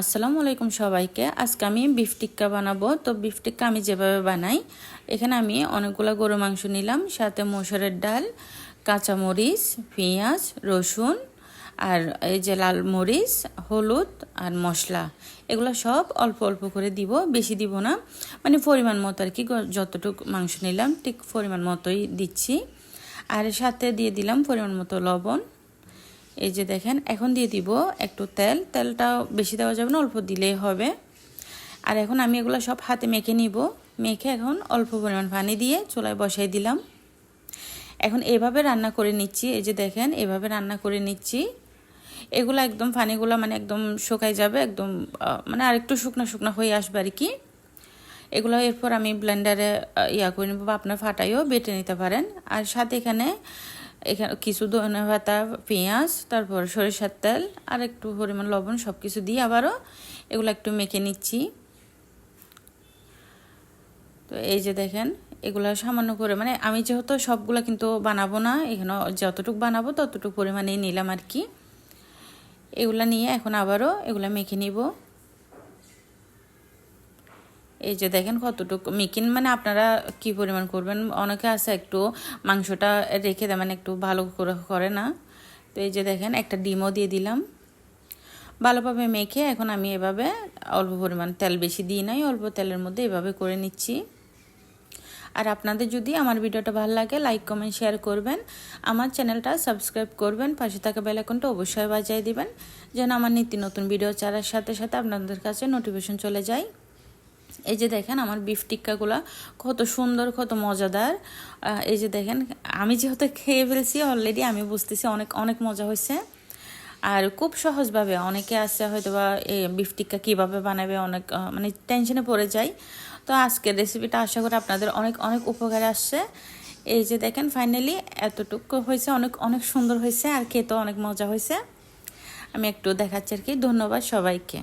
আসসালামু আলাইকুম সবাইকে। আজকে আমি বিফ টিক্কা বানাবো। তো বিফ টিক্কা আমি যেভাবে বানাই, এখানে আমি অনেকগুলো গরু মাংস নিলাম, সাথে মসুরের ডাল, কাঁচামরিচ, পেঁয়াজ, রসুন, আর এই যে লাল মরিচ, হলুদ আর মশলা, এগুলো সব অল্প অল্প করে দিব, বেশি দিব না। মানে পরিমাণ মতো আর কি যতটুকু মাংস নিলাম, ঠিক পরিমাণ মতোই দিচ্ছি। আর সাথে দিয়ে দিলাম পরিমাণ মতো লবণ। এই যে দেখেন, এখন দিয়ে দিব একটু তেল। তেলটা বেশি দেওয়া যাবে না, অল্প দিলেই হবে। আর এখন আমি এগুলো সব হাতে মেখে নিব। মেখে এখন অল্প পরিমাণ পানি দিয়ে চুলায় বসাই দিলাম। এখন এভাবে রান্না করে নিচ্ছি। এই যে দেখেন, এভাবে রান্না করে নিচ্ছি। এগুলো একদম পানিগুলো মানে একদম শুকাই যাবে, একদম মানে আরেকটু শুকনো শুকনো হয়ে আসবে আর কি। এগুলো এরপর আমি ব্লেন্ডারে ইয়া করে নেব বা আপনার ফাটাইও বেটে নিতে পারেন। আর সাথে এখানে এখানে কিছু ধনে পাতা, পেঁয়াজ, তারপর সরিষার তেল, আর একটু পরিমাণ লবণ সব কিছু দিয়ে আবারও এগুলো একটু মেখে নিচ্ছি। তো এই যে দেখেন, এগুলো সামান্য করে মানে আমি যেহেতু সবগুলো কিন্তু বানাবো না, এখানে যতটুকু বানাবো ততটুকু পরিমাণে নিলাম আর কি। এগুলো নিয়ে এখন আবারও এগুলো মেখে নিব। এই যে দেখেন কতটুকু মিকিন মানে আপনারা কি পরিমাণ করবেন? অনেকে আছে একটু মাংসটা রেখে দেয় মানে একটু ভালো করে করে না। তো এই যে দেখেন, একটা ডিমও দিয়ে দিলাম। ভালোভাবে মেখে এখন আমি এভাবে অল্প পরিমাণ তেল বেশি দিই নাই, অল্প তেলের মধ্যে এভাবে করে নিচ্ছি। আর আপনাদের যদি আমার ভিডিওটা ভালো লাগে লাইক কমেন্ট শেয়ার করবেন। আমার চ্যানেলটা সাবস্ক্রাইব করবেন, পাশে থাকা বেলাইকনটা অবশ্যই বাজায় দিবেন, যেন আমার নিত্য নতুন ভিডিও চারার সাথে সাথে আপনাদের কাছে নোটিফিকেশন চলে যায়। এই যে দেখেন আমার বিফ টিক্কাগুলো কত সুন্দর, কত মজাদার। এই যে দেখেন, আমি যেহেতু খেয়ে ফেলছি অলরেডি আমি বুঝতেছি অনেক অনেক মজা হয়েছে। আর খুব সহজভাবে অনেকে আছে হয়তো বা বিফ টিক্কা কীভাবে বানাবে, অনেক মানে টেনশনে পড়ে যায়। তো আজকের রেসিপিটা আশা করি আপনাদের অনেক অনেক উপকারে আসছে। এই যে দেখেন ফাইনালি এতটুকু হয়েছে, অনেক অনেক সুন্দর হয়েছে, আর খেতেও অনেক মজা হয়েছে। আমি একটু দেখাচ্ছি আর কি। ধন্যবাদ সবাইকে।